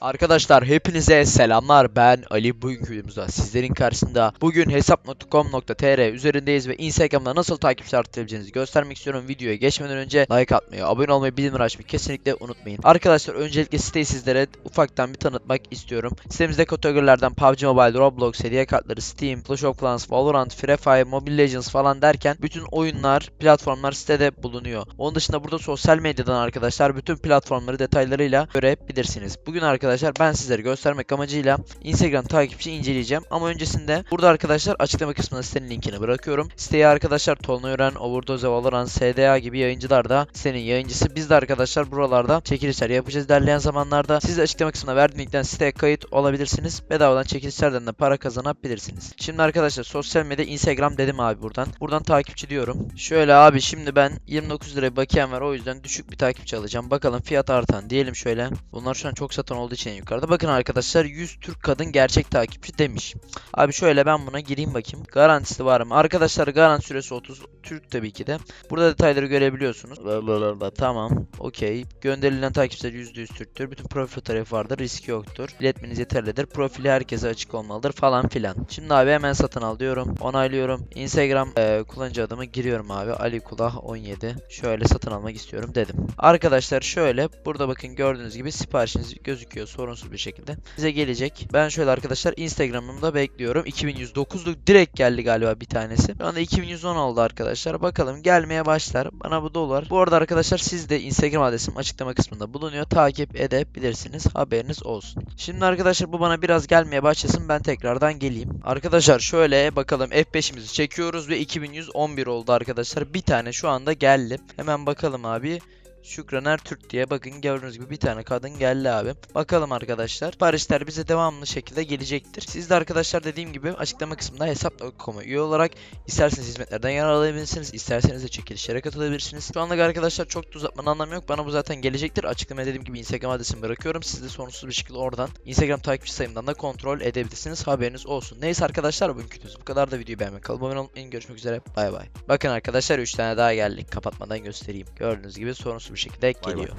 Arkadaşlar hepinize selamlar. Ben Ali. Bugünkü videomuzda sizlerin karşısında bugün hesap.com.tr üzerindeyiz ve Instagram'da nasıl takipçi arttırabileceğinizi göstermek istiyorum. Videoya geçmeden önce like atmayı abone olmayı bildirim açmayı kesinlikle unutmayın. Arkadaşlar öncelikle siteyi sizlere ufaktan bir tanıtmak istiyorum. Sitemizde kategorilerden PUBG Mobile, Roblox, hediye kartları, Steam, Clash of Clans, Valorant, Free Fire, Mobile Legends falan derken bütün oyunlar, platformlar sitede bulunuyor. Onun dışında burada sosyal medyadan arkadaşlar bütün platformları detaylarıyla görebilirsiniz. Bugün arkadaşlar ben sizlere göstermek amacıyla Instagram takipçi inceleyeceğim. Ama öncesinde burada arkadaşlar açıklama kısmına sitenin linkini bırakıyorum. Siteye arkadaşlar Tolunay Ören, Overdose, Valorant, SDA gibi yayıncılar da sitenin yayıncısı. Biz de arkadaşlar buralarda çekilişler yapacağız ilerleyen zamanlarda. Siz de açıklama kısmına verdiğim linkten siteye kayıt olabilirsiniz. Bedavadan çekilişlerden de para kazanabilirsiniz. Şimdi arkadaşlar sosyal medya Instagram dedim abi buradan. Buradan takipçi diyorum. Şöyle abi şimdi ben 29 lira bakiyem var o yüzden düşük bir takipçi alacağım. Bakalım fiyat artan diyelim şöyle. Bunlar şu an çok satan olduğu için yukarıda. Bakın arkadaşlar 100 Türk kadın gerçek takipçi demiş. Abi şöyle ben buna gireyim bakayım. Garantisi var mı? Arkadaşlar garanti süresi 30 Türk tabii ki de. Burada detayları görebiliyorsunuz. Tamam. Okey. Gönderilen takipçiler %100 Türktür. Bütün profil fotoğrafı vardır. Riski yoktur. İletmeniz yeterlidir. Profili herkese açık olmalıdır falan filan. Şimdi abi hemen satın al diyorum. Onaylıyorum. Instagram e, kullanıcı adımı giriyorum abi. Ali Kulah 17. Şöyle satın almak istiyorum dedim. Arkadaşlar şöyle burada bakın gördüğünüz gibi siparişiniz gözüküyor sorunsuz bir şekilde. Size gelecek. Ben şöyle arkadaşlar Instagram'ımda bekliyorum. 2109'luk direkt geldi galiba bir tanesi. Şu anda 2110 oldu arkadaşlar. Bakalım gelmeye başlar. Bana bu dolar. Bu arada arkadaşlar siz de Instagram adresim açıklama kısmında bulunuyor. Takip edebilirsiniz. Haberiniz olsun. Şimdi arkadaşlar bu bana biraz gelmeye başlasın. Ben tekrardan geleyim. Arkadaşlar şöyle bakalım F5'imizi çekiyoruz ve 2111 oldu arkadaşlar. Bir tane şu anda geldi. Hemen bakalım abi. Şükraner Türk diye bakın gördüğünüz gibi bir tane kadın geldi abi. Bakalım arkadaşlar. Siparişler bize devamlı şekilde gelecektir. Siz de arkadaşlar dediğim gibi açıklama kısmında hesap.com'a üye olarak isterseniz hizmetlerden yararlanabilirsiniz. isterseniz de çekilişlere katılabilirsiniz. Şu anlık arkadaşlar çok da uzatmanın anlamı yok. Bana bu zaten gelecektir. Açıklamaya dediğim gibi Instagram adresimi bırakıyorum. Siz de sorunsuz bir şekilde oradan Instagram takipçi sayımdan da kontrol edebilirsiniz. Haberiniz olsun. Neyse arkadaşlar bugünkü bu kadar da videoyu beğenmeyi kalıp abone olmayı görüşmek üzere. Bay bay. Bakın arkadaşlar 3 tane daha geldik. Kapatmadan göstereyim. Gördüğünüz gibi sorunsuz bir şekilde bay. geliyor.